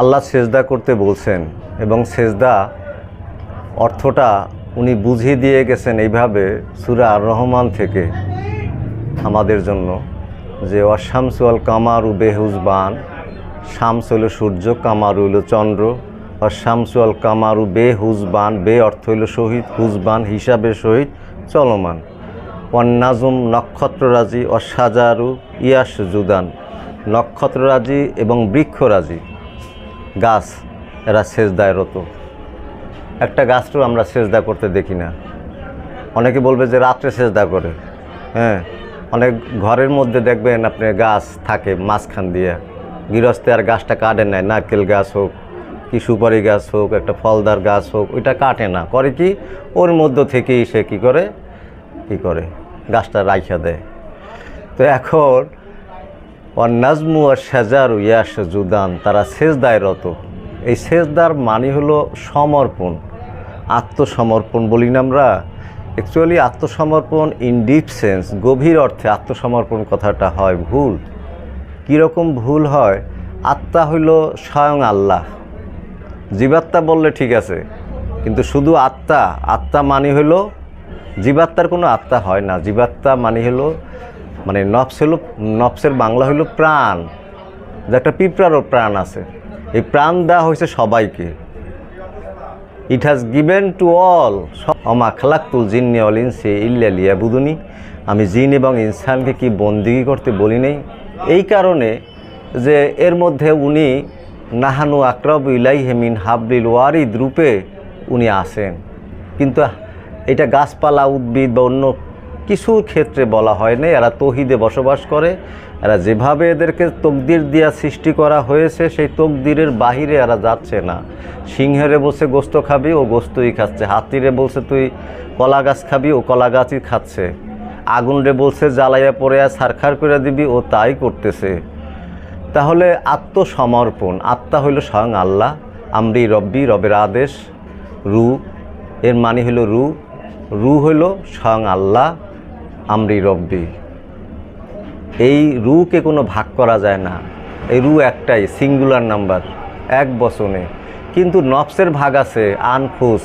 আল্লাহ সেজদা করতে বলছেন এবং সেজদা অর্থটা উনি বুঝিয়ে দিয়ে গেছেন এইভাবে সুরা রহমান থেকে আমাদের জন্য যে অশামসু আল কামারু বেহুজবান, শামস হইল সূর্য, কামারু হইল চন্দ্র। অশামসু আল কামারু বেহুজবান, বে অর্থ হইল শহীদ, হুজবান হিসাবে শহীদ, চলমান। অন্নাজুম নক্ষত্ররাজি অসাজারু ইয়াস জুদান নক্ষত্ররাজি এবং বৃক্ষরাজি। গাছ, এরা সেজদায় রত একটা গাছটাও আমরা সেজদা করতে দেখি না। অনেকে বলবে যে রাত্রে সেজদা করে। হ্যাঁ অনেক ঘরের মধ্যে দেখবেন আপনি গাছ থাকে মাঝখান দিয়ে। গৃহস্থে আর গাছটা কাটে নেয় নারকেল গাছ হোক, কি সুপারি গাছ হোক, একটা ফলদার গাছ হোক, ওইটা কাটে না। করে কি? ওর মধ্য থেকেই সে কি করে? কি করে? গাছটা রাইখা দেয়। তো এখন আর নাজমু আর সাজার ইয়াস জুদান তারা সেজদায় রত। এই সেজদার মানে হলো সমর্পণ, আত্মসমর্পণ বলি না আমরা। অ্যাকচুয়ালি আত্মসমর্পণ ইন ডিপ সেন্স গভীর অর্থে আত্মসমর্পণ কথাটা হয় ভুল। কীরকম ভুল হয়? আত্মা হইল স্বয়ং আল্লাহ। জীবাত্মা বললে ঠিক আছে, কিন্তু শুধু আত্মা আত্মা মানে হলো জীবাত্মার কোনো আত্মা হয় না। জীবাত্মা মানে হলো মানে নফস হলো নফসের বাংলা হলো প্রাণ। যে একটা পিঁপড়ারও প্রাণ আছে। এই প্রাণ দেওয়া হয়েছে সবাইকে। It has given to all অমা খালাক্তুল জিন্নি অল ইনসে ইল্লা লিয়াবুদুনি। আমি জিন এবং ইনসানকে কি বন্দিগি করতে বলি নেই? এই কারণে যে এর মধ্যে উনি নাহানু আকরব ইলাই হেমিন হাবলিল ওয়ারিদ রূপে উনি আসেন কিন্তু এটা গাছপালা, উদ্ভিদ বা অন্য কিছু ক্ষেত্রে বলা হয় না এরা তহিদে বসবাস করে। এরা যেভাবে এদেরকে তকদির দিয়া সৃষ্টি করা হয়েছে, সেই তকদিরের বাহিরে এরা যাচ্ছে না। সিংহেরে বসে গোস্ত খাবি, ও গোস্তই খাচ্ছে। হাতিরে বলছে, তুই কলা গাছ খাবি, ও কলা গাছই খাচ্ছে। আগুনরে বলছে, জ্বালাইয়া পড়ে সারখার করে দিবি, ও তাই করতেছে। তাহলে আত্মসমর্পণ, আত্মা হইল স্বয়ং আল্লাহ আমরি রব্বি, রবের আদেশ, রু, এর মানে হইল রু। রু হইল স্বয়ং আল্লাহ আমরি রব্বি। এই রুকে কোনো ভাগ করা যায় না। এই রু একটাই সিঙ্গুলার নাম্বার এক বচনে। কিন্তু নফসের ভাগ আছে, আনফুস।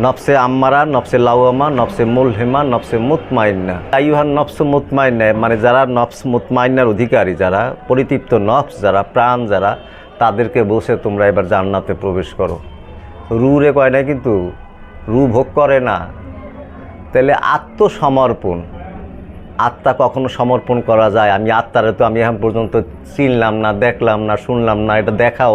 নফসে আম্মারা, নফসে লাউয়ামা নফসে মুলহেমা, নফসে মুতমাইন্না। আইহান নফস মুতমাইন্না মানে যারা নফস মুতমাইন্নার অধিকারী, যারা পরিতৃপ্ত নফস, যারা প্রাণ, যারা, তাদেরকে বসে তোমরা এবার জান্নাতে প্রবেশ করো। রু রে কয় না কিন্তু, রু ভোগ করে না। তাহলে আত্মসমর্পণ। আত্মা কখনো সমর্পণ করা যায়? আমি আত্মারে তো আমি এখন পর্যন্ত চিনলাম না, দেখলাম না, শুনলাম না, এটা দেখাও